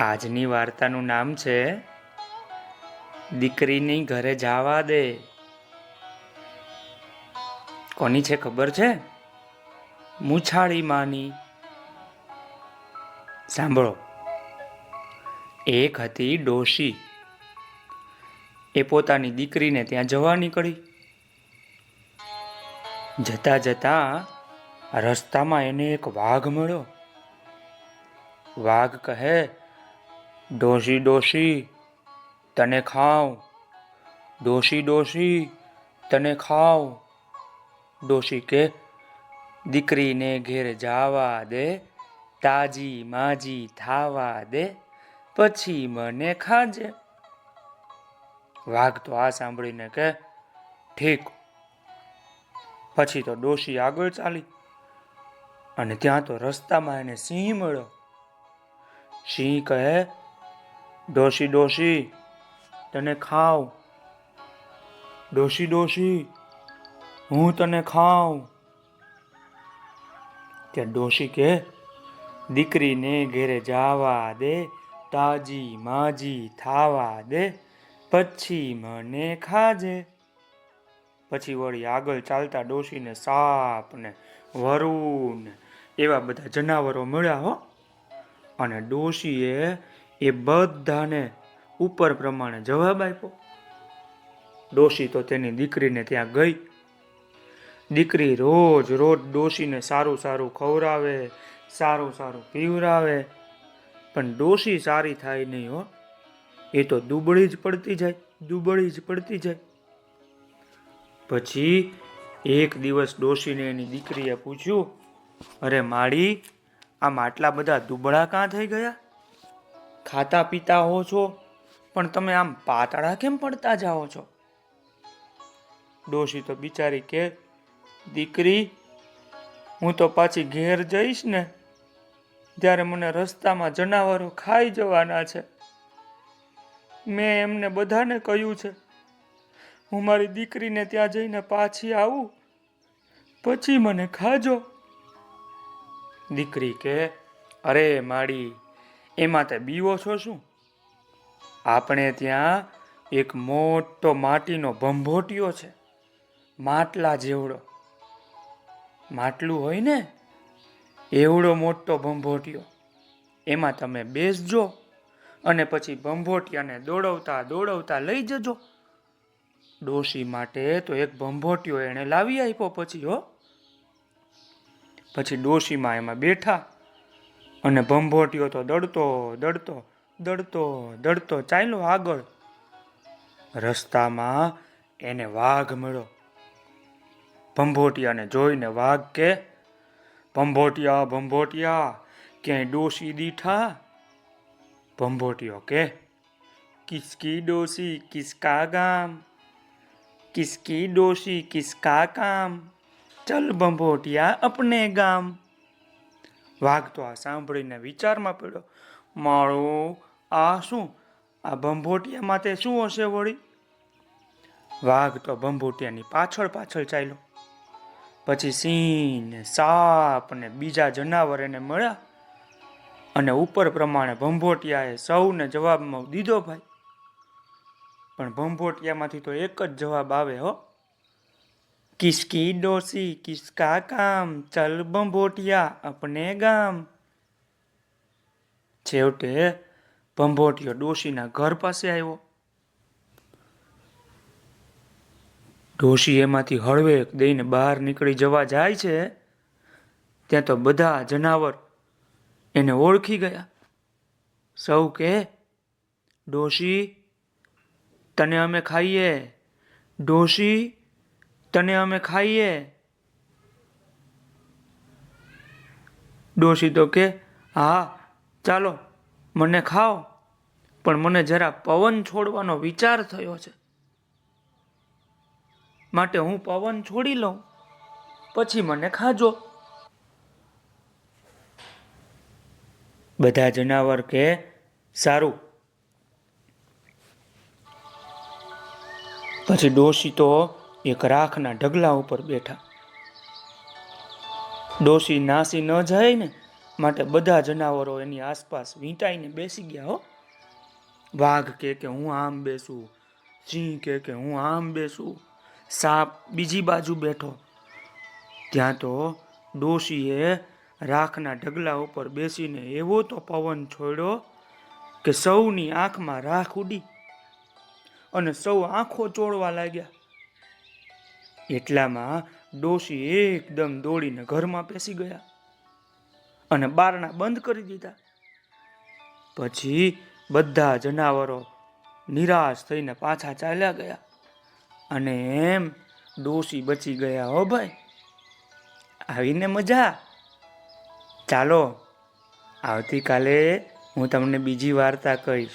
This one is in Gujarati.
આજની વાર્તાનું નામ છે, દીકરીની ઘરે જાવા દે. કોની છે ખબર છે? મૂછાળી માની. સાંભળો. એક હતી ડોશી. એ પોતાની દીકરીને ત્યાં જવા નીકળી. જતા જતા રસ્તામાં એને એક વાઘ મળ્યો. વાઘ કહે ડોશી ડોશી, તને ખાવ. ડોશી ડોશી, તને ખાવ. ડોશી કે, દીકરીને ઘેર જાવા દે, તાજી માજી થાવા દે, પછી મને ખાજે. વાઘ તો આ સાંભળીને કે, ઠીક. પછી તો ડોશી આગળ ચાલી. અને ત્યાં તો રસ્તામાં એને સિંહ મળ્યો. સિંહ કહે ડોશી ડોશી, તને ખાવ. ડોશી ડોશી, હું તને ખાવ. કે ડોશી કે, દીકરીને ઘેરે જાવા દે, તાજી માજી થાવા દે, પછી મને ખાજે. પછી વળી આગળ ચાલતા ડોશીને સાપ ને વરુણ એવા બધા જનાવરો મળ્યા હો. અને ડોશીએ એ બધાને ઉપર પ્રમાણે જવાબ આપ્યો. ડોશી તો તેની દીકરીને ત્યાં ગઈ. દીકરી રોજ રોજ ડોશીને સારું સારું ખવડાવે, સારું સારું પીવરાવે પણ ડોશી સારી થાય નહીં હો. એ તો દુબળી જ પડતી જાય, દુબળી જ પડતી જાય. પછી એક દિવસ ડોશીને એની દીકરીએ પૂછ્યું, અરે માળી, આમ આટલા બધા દુબળા કાં થઈ ગયા? ખાતા પીતા હો છો, પણ તમે આમ પાતળા કેમ પડતા જાઓ છો? ડોશી તો બિચારી કે, દીકરી, હું તો પાછી ઘેર જઈશ ને ત્યારે મને રસ્તામાં જનાવરો ખાઈ જવાના છે. મેં એમને બધાને કહ્યું છે, હું મારી દીકરીને ત્યાં જઈને પાછી આવું, પછી મને ખાજો. દીકરી કે, અરે માડી એમાં તે બીવો છો શું? આપણે ત્યાં એક મોટો માટીનો ભંભોટિયો છે, માટલા જેવડો. માટલું હોય ને, એવડો મોટો ભંભોટિયો. એમાં તમે બેસજો અને પછી ભંભોટિયાને દોડવતા દોડવતા લઈ જજો. ડોશી માટે તો એક ભંભોટિયો એણે લાવી આપ્યો પછી, હો. પછી ડોશીમાં એમાં બેઠા અને ભંભોટિયો તો દડતો દડતો દડતો દડતો. ચાલ્યો આગળ. રસ્તામાં એને વાઘ મળ્યો. ભંભોટિયાને જોઈને વાઘ કે, ભંભોટિયા ભંભોટિયા, ક્યાંય ડોસી દીઠા? ભંભોટિયો કે, કિસકી ડોશી, કિસકા ગામ, કિસકી ડોશી, કિસકા કામ. ચલ ભંભોટિયા, અપને ગામ. વાઘ તો આ સાંભળીને વિચારમાં પડ્યો મારું આ શું? આ ભંભોટિયા માટે શું હશે વળી? વાઘ તો ભંભોટિયાની પાછળ પાછળ ચાલ્યો. પછી સિંહ ને સાપ ને બીજા જનાવર એને મળ્યા અને ઉપર પ્રમાણે ભંભોટિયાએ સૌને જવાબમાં દીધો ભાઈ. પણ ભંભોટિયામાંથી તો એક જ જવાબ આવે હો. કિસકી ડોસી કિસકા કામ, ચલ બંભોટિયા અપને ગામ. છેવટે ભંભોટિયો ડોશીના ઘર પાસે આવ્યો. ડોશી એમાંથી હળવેક દઈને બહાર નીકળી જવા જાય છે, ત્યાં તો બધા જનાવર એને ઓળખી ગયા. સૌ કે, ડોશી, તને અમે ખાઈએ. ડોશી તને અમે ખાઈએ? ડોશી તો કે, હા, ચાલો, મને ખાઓ. પણ મને જરા પવન છોડવાનો વિચાર થયો છે. માટે હું પવન છોડી લઉં, પછી મને ખાજો. બધા જનાવર કે, સારું. પછી ડોશી તો એક રાખના ઢગલા ઉપર બેઠા. ડોશી નાસી ન જાય ને માટે બધા જનાવરો એની આસપાસ વીંટાઈને બેસી ગયા હો. વાઘ કે કે હું આમ બેસું, સિંહ કે કે હું આમ બેસું, સાપ બીજી બાજુ બેઠો. ત્યાં તો ડોશીએ રાખના ઢગલા ઉપર બેસીને એવો તો પવન છોડ્યો કે સૌની આંખમાં રાખ ઉડી અને સૌ આંખો ચોળવા લાગ્યા. એટલામાં ડોશી એકદમ દોડીને ઘરમાં પેસી ગયા અને બારણા બંધ કરી દીધા. પછી બધા જનાવરો નિરાશ થઈને પાછા ચાલ્યા ગયા અને એમ ડોશી બચી ગયા હો ભાઈ. આવીને મજા. ચાલો, આવતીકાલે હું તમને બીજી વાર્તા કહીશ.